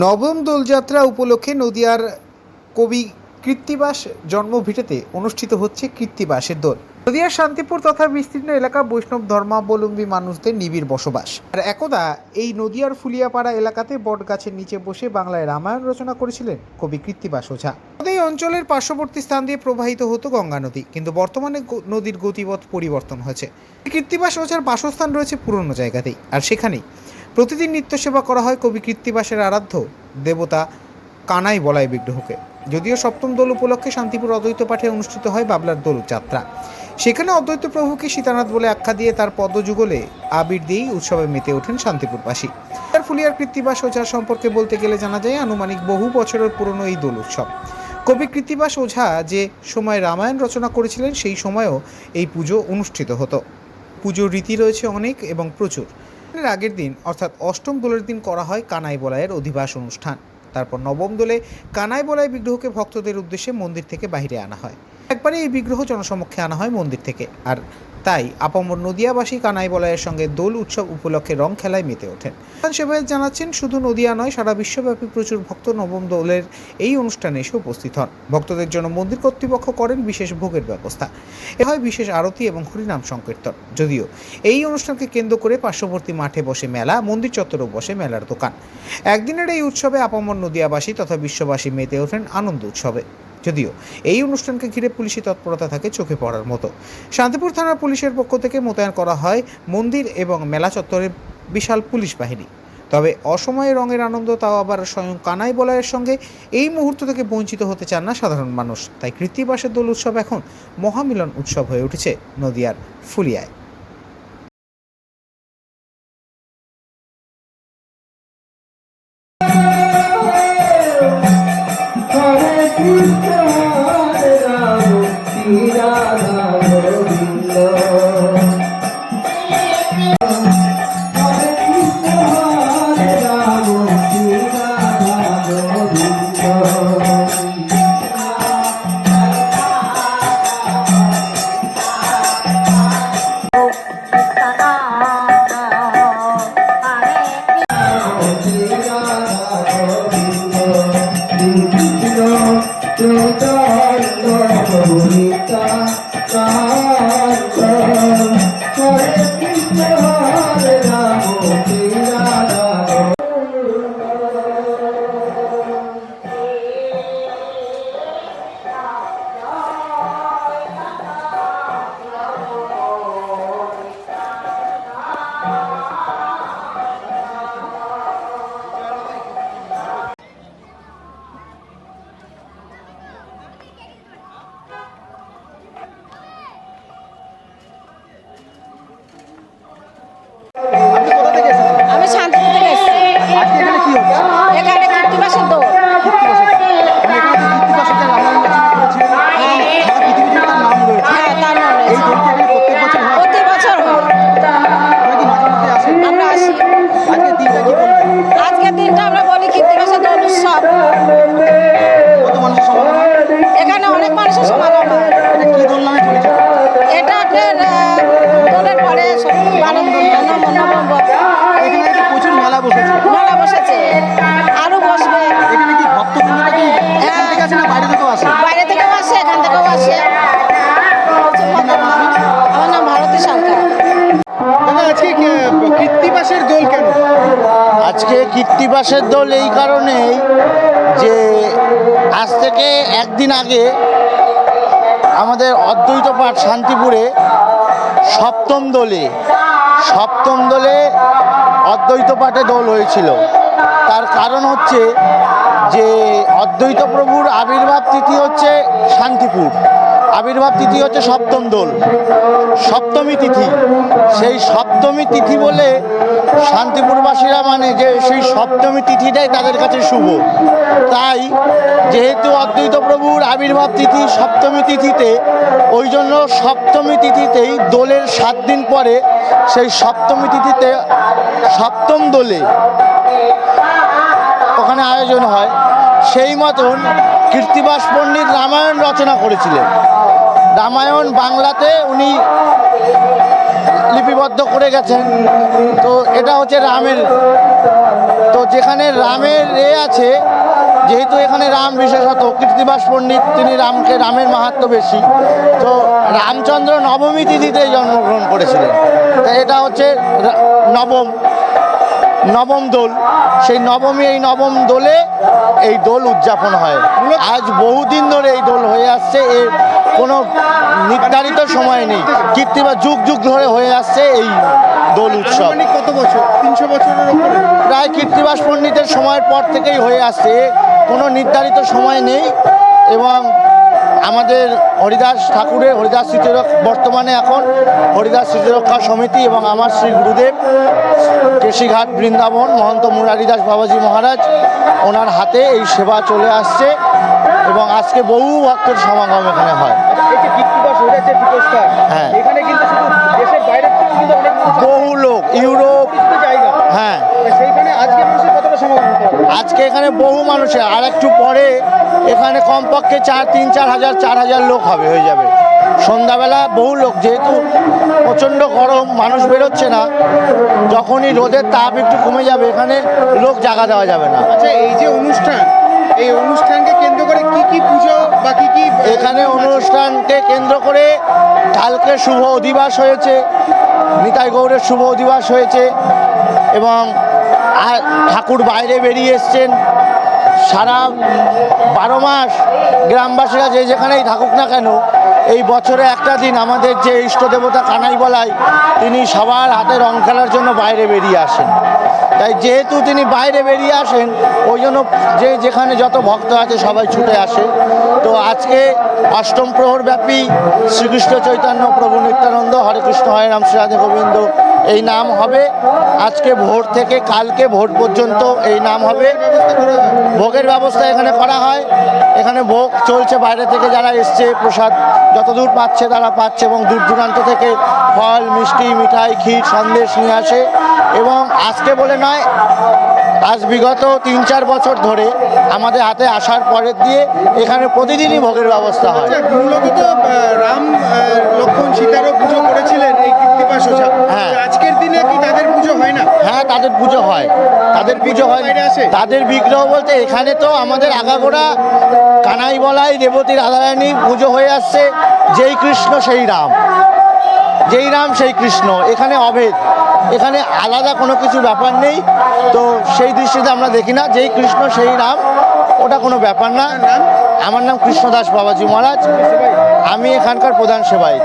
নবম দোলযাত্রা উপলক্ষে নদিয়ার কবি কৃত্তিবাস জন্মভিটেতে অনুষ্ঠিত হচ্ছে কৃত্তিবাসের দোল। নদিয়ার শান্তিপুর তথা বিস্তীর্ণ এলাকা বৈষ্ণব ধর্মাবলম্বী মানুষদের নিবিড় বসবাস। আর একদা এই নদিয়ার ফুলিয়াপাড়া এলাকাতে বটগাছের নিচে বসে বাংলায় রামায়ণ রচনা করেছিলেন কবি কৃত্তিবাস ওঝা। এই অঞ্চলের পার্শ্ববর্তী স্থান দিয়ে প্রবাহিত হতো গঙ্গা নদী, কিন্তু বর্তমানে নদীর গতিপথ পরিবর্তন হয়েছে। কৃত্তিবাস ওঝার বাসস্থান রয়েছে পুরনো জায়গাতেই, আর সেখানেই। প্রতিদিন নিত্য সেবা করা হয় কবি কৃত্তিবাসের আরাধ্য দেবতা কানাই বলাই বিগ্রহকে। যদিও সপ্তম দোল উপলক্ষে শান্তিপুর অদ্বৈত পাঠে অনুষ্ঠিত হয় বাবলার দোল যাত্রা। সেখানে অদ্বৈত প্রভুকে সীতানাথ বলে আখ্যা দিয়ে তার পদযুগলে আবির দিয়েই উৎসবে মেতে ওঠেন শান্তিপুরবাসী। তার ফুলিয়ার কৃত্তিবাস ওঝা সম্পর্কে বলতে গেলে জানা যায় আনুমানিক বহু বছরের পুরনো এই দোল উৎসব। কবি কৃত্তিবাস ওঝা যে সময় রামায়ণ রচনা করেছিলেন সেই সময়ও এই পুজো অনুষ্ঠিত হতো। পুজোর রীতি রয়েছে অনেক এবং প্রচুর। এর আগের দিন, অর্থাৎ অষ্টম দোলের দিন করা হয় কানাই বলাইয়ের অধিবাস অনুষ্ঠান। তারপর নবম দোলে কানাই বলাই বিগ্রহকে ভক্তদের উদ্দেশ্যে মন্দির থেকে বাহিরে আনা হয়। একবারে এই বিগ্রহ জনসমক্ষে আনা হয় মন্দির থেকে। আর তাই আপামর নদিয়াবাসী কানাই বলাইয়ের সঙ্গে দোল উৎসব উপলক্ষে রং খেলায় মেতে ওঠেন। সেবায়ত জানাচ্ছেন, শুধু নদিয়া নয়, সারা বিশ্বব্যাপী প্রচুর ভক্ত নবম দোলের এই অনুষ্ঠানে এসে উপস্থিত হন। ভক্তদের জন্য মন্দির কর্তৃপক্ষ করেন বিশেষ ভোগের ব্যবস্থা। এ হয় বিশেষ আরতি এবং হরিনাম সংকীর্তন। যদিও এই অনুষ্ঠানকে কেন্দ্র করে পার্শ্ববর্তী মাঠে বসে মেলা, মন্দির চত্বরেও বসে মেলার দোকান। একদিনের এই উৎসবে আপামর নদিয়াবাসী তথা বিশ্ববাসী মেতে ওঠেন আনন্দ উৎসবে। যদিও এই অনুষ্ঠানকে ঘিরে পুলিশি তৎপরতা থাকে চোখে পড়ার মতো। শান্তিপুর থানার পুলিশের পক্ষ থেকে মোতায়েন করা হয় মন্দির এবং মেলা চত্বরে বিশাল পুলিশ বাহিনী। তবে অসময়ে রঙের আনন্দ তাও আবার স্বয়ং কানাই বলয়ের সঙ্গে এই মুহূর্ত থেকে বঞ্চিত হতে চান না সাধারণ মানুষ। তাই কৃত্তিবাসের দোল উৎসব এখন মহামিলন উৎসব হয়ে উঠেছে নদিয়ার ফুলিয়ায়। হরে কৃষ্ণ এখানে নাকি প্রচুর মেলা বসেছে। মেলা বসেছে। আরও বসবে। এখানে কি ভক্তবৃন্দরা কি এখান থেকে আসে না বাইরে থেকেও আসে? বাইরে থেকেও আসে এখান থেকেও আসে। আমার নাম ভারতী সরকার। দাদা আজকে কি- কৃত্তিবাসের দোল কেন? আজকে কীর্তিবাসের দোল এই কারণেই যে আজ থেকে একদিন আগে আমাদের অদ্বৈত পাঠ শান্তিপুরে সপ্তম দোলে সপ্তম দোলে অদ্বৈত পাঠে দোল হয়েছিল। তার কারণ হচ্ছে যে অদ্বৈত প্রভুর আবির্ভাব তিথি হচ্ছে শান্তিপুর। আবির্ভাব তিথি হচ্ছে সপ্তম দোল। সপ্তমী তিথি। সেই সপ্তমী তিথি বলে শান্তিপুরবাসীরা মানে যে সেই সপ্তমী তিথিটাই তাদের কাছে শুভ। তাই যেহেতু অদ্বৈত প্রভুর আবির্ভাব তিথি সপ্তমী তিথিতে, ওই জন্য সপ্তমী তিথিতেই দোলের সাত দিন পরে সেই সপ্তমী তিথিতে সপ্তম দোলে ওখানে আয়োজন হয়। সেই মতন কীর্তিবাস পণ্ডিত রামায়ণ রচনা করেছিলেন। রামায়ণ বাংলাতে উনি লিপিবদ্ধ করে গেছেন। তো এটা হচ্ছে রামের। তো যেখানে রামের এ আছে, যেহেতু এখানে রাম বিশেষত কীর্তিবাস পণ্ডিত, তিনি রামকে, রামের মাহাত্ম বেশি। তো রামচন্দ্র নবমী তিথিতে জন্মগ্রহণ করেছিলেন। তা এটা হচ্ছে নবম নবম দোল। সেই নবমী, এই নবম দোলে এই দোল উদযাপন হয়। আজ বহুদিন ধরে এই দোল হয়ে আসছে। এর কোনো নির্ধারিত সময় নেই। কীর্তিবা যুগ যুগ ধরে হয়ে আসছে এই দোল উৎসব। কত বছর? তিনশো বছরের উপরে? প্রায় কীর্তিবাস পণ্ডিতের সময়ের পর থেকেই হয়ে আসছে। কোনো নির্ধারিত সময় নেই এবং আমাদের হরিদাস ঠাকুরের হরিদাস স্মৃতিরক বর্তমানে এখন হরিদাস স্মৃতিরক্ষা সমিতি এবং আমার শ্রী গুরুদেব কেশিঘাট বৃন্দাবন মহন্ত মুরারিদাস বাবাজি মহারাজ ওনার হাতে এই সেবা চলে আসছে। এবং আজকে বহু ভক্তের সমাগম এখানে হয়। এই যে কীর্তিবাস হয়ে। বহু লোক ইউরোপ। হ্যাঁ। আজকে এখানে বহু মানুষের আর একটু পরে এখানে কমপক্ষে চার তিন চার হাজার চার হাজার লোক হবে হয়ে যাবে। সন্ধ্যাবেলা বহু লোক যেহেতু প্রচণ্ড গরম মানুষ বেরোচ্ছে না যখনই রোদের তাপ একটু কমে যাবে এখানে লোক জায়গা দেওয়া যাবে না। আচ্ছা এই যে অনুষ্ঠান এই অনুষ্ঠানকে কেন্দ্র করে কি কি পুজো বা কি কি এখানে অনুষ্ঠানকে কেন্দ্র করে কালকে শুভ অধিবাস হয়েছে, নিতাই গৌরের শুভ অধিবাস হয়েছে এবং ঠাকুর বাইরে বেরিয়ে এসছেন। সারা বারো মাস গ্রামবাসীরা যে যেখানেই থাকুক না কেন, এই বছরে একটা দিন আমাদের যে ইষ্ট দেবতা কানাই বলাই তিনি সবার হাতে রং খেলার জন্য বাইরে বেরিয়ে আসেন। তাই যেহেতু তিনি বাইরে বেরিয়ে আসেন, ওই জন্য যে যেখানে যত ভক্ত আছে সবাই ছুটে আসে। তো আজকে অষ্টম প্রহর ব্যাপী শ্রীকৃষ্ণ চৈতন্য প্রভু নিত্যানন্দ হরে কৃষ্ণ, হরে রাম, শ্রী রাধে গোবিন্দ। এই নাম হবে আজকে ভোর থেকে কালকে ভোর পর্যন্ত এই নাম হবে। ভোগের ব্যবস্থা এখানে করা হয়। এখানে ভোগ চলছে বাইরে থেকে যারা এসছে, প্রসাদ যতদূর পাচ্ছে তারা পাচ্ছে এবং দূর দূরান্ত থেকে ফল, মিষ্টি, মিঠাই, ক্ষীর, সন্দেশ নিয়ে আসে। এবং আজকে বলে নয় আজ বিগত তিন চার বছর ধরে আমাদের হাতে আসার পরের দিয়ে এখানে প্রতিদিনই ভোগের ব্যবস্থা হয়। আচ্ছা মূলত তো রাম লক্ষ্মণ সীতারও পুজো করেছিলেন এই হ্যাঁ। আজকের দিনে কি তাদের পুজো হয় না? হ্যাঁ তাদের পুজো হয়। তাদের পুজো হয়? তাদের বিগ্রহ বলতে এখানে তো আমাদের আগাগোড়া কানাই বলাই রেবতী রাধারানী পুজো হয়ে আসছে। যেই কৃষ্ণ সেই রাম। যেই রাম সেই কৃষ্ণ। এখানে অভেদ। এখানে আলাদা কোনো কিছু ব্যাপার নেই। তো সেই দৃষ্টিতে আমরা দেখি না, যেই কৃষ্ণ সেই রাম, ওটা কোনো ব্যাপার না? আমার নাম কৃষ্ণদাস বাবাজি মহারাজ। আমি এখানকার প্রধান সেবাই